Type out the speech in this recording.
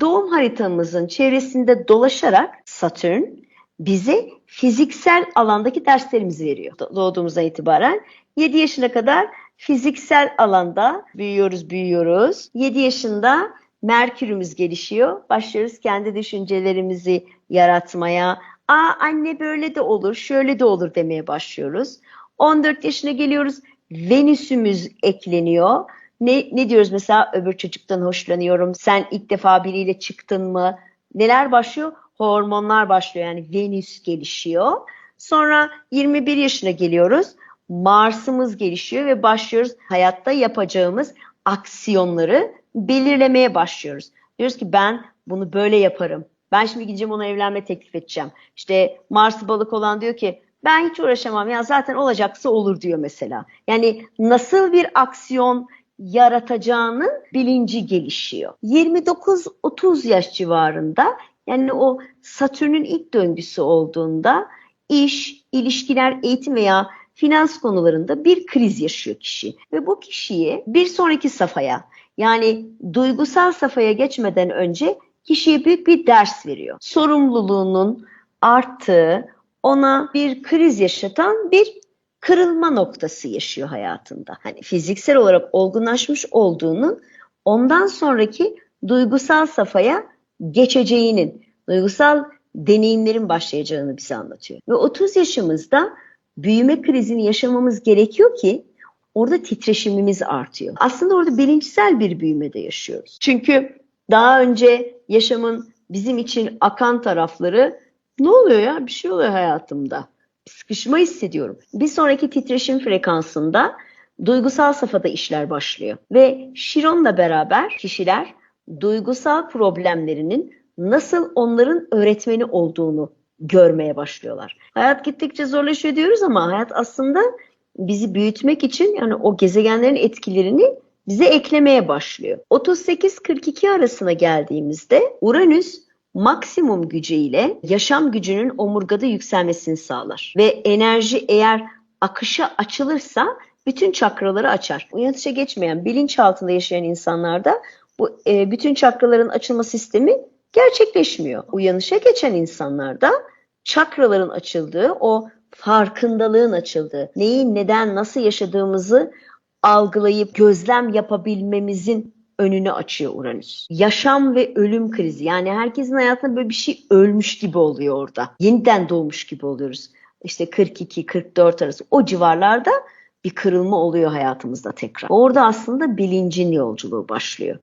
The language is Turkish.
doğum haritamızın çevresinde dolaşarak Satürn bize fiziksel alandaki derslerimizi veriyor. Doğduğumuzdan itibaren 7 yaşına kadar fiziksel alanda büyüyoruz, büyüyoruz. 7 yaşında Merkürümüz gelişiyor. Başlıyoruz kendi düşüncelerimizi yaratmaya. Aa anne böyle de olur, şöyle de olur demeye başlıyoruz. 14 yaşına geliyoruz. Venüsümüz ekleniyor. Ne, ne diyoruz mesela öbür çocuktan hoşlanıyorum. Sen ilk defa biriyle çıktın mı? Neler başlıyor? Hormonlar başlıyor yani Venüs gelişiyor. Sonra 21 yaşına geliyoruz. Mars'ımız gelişiyor ve başlıyoruz hayatta yapacağımız aksiyonları belirlemeye başlıyoruz. Diyoruz ki ben bunu böyle yaparım. Ben şimdi gideceğim ona evlenme teklif edeceğim. İşte Mars balık olan diyor ki ben hiç uğraşamam ya zaten olacaksa olur diyor mesela. Yani nasıl bir aksiyon yaratacağının bilinci gelişiyor. 29-30 yaş civarında yani o Satürn'ün ilk döngüsü olduğunda iş, ilişkiler, eğitim veya finans konularında bir kriz yaşıyor kişi. Ve bu kişiyi bir sonraki safhaya yani duygusal safhaya geçmeden önce kişiye büyük bir ders veriyor. Sorumluluğunun arttığı, ona bir kriz yaşatan bir kırılma noktası yaşıyor hayatında. Hani fiziksel olarak olgunlaşmış olduğunun ondan sonraki duygusal safhaya geçeceğinin, duygusal deneyimlerin başlayacağını bize anlatıyor. Ve 30 yaşımızda büyüme krizini yaşamamız gerekiyor ki orada titreşimimiz artıyor. Aslında orada bilinçsel bir büyümede yaşıyoruz. Çünkü daha önce yaşamın bizim için akan tarafları ne oluyor ya bir şey oluyor hayatımda. Sıkışma hissediyorum. Bir sonraki titreşim frekansında duygusal safhada işler başlıyor. Ve Şiron'la beraber kişiler duygusal problemlerinin nasıl onların öğretmeni olduğunu görmeye başlıyorlar. Hayat gittikçe zorlaşıyor diyoruz ama hayat aslında bizi büyütmek için yani o gezegenlerin etkilerini bize eklemeye başlıyor. 38-42 arasına geldiğimizde Uranüs maksimum gücüyle yaşam gücünün omurgada yükselmesini sağlar. Ve enerji eğer akışa açılırsa bütün çakraları açar. Uyanışa geçmeyen, bilinç altında yaşayan insanlarda bu e, bütün çakraların açılma sistemi gerçekleşmiyor. Uyanışa geçen insanlarda çakraların açıldığı, o farkındalığın açıldığı, neyin neden nasıl yaşadığımızı algılayıp gözlem yapabilmemizin önünü açıyor Uranüs. Yaşam ve ölüm krizi yani herkesin hayatında böyle bir şey ölmüş gibi oluyor orada. Yeniden doğmuş gibi oluyoruz. İşte 42-44 arası o civarlarda bir kırılma oluyor hayatımızda tekrar. Orada aslında bilincin yolculuğu başlıyor.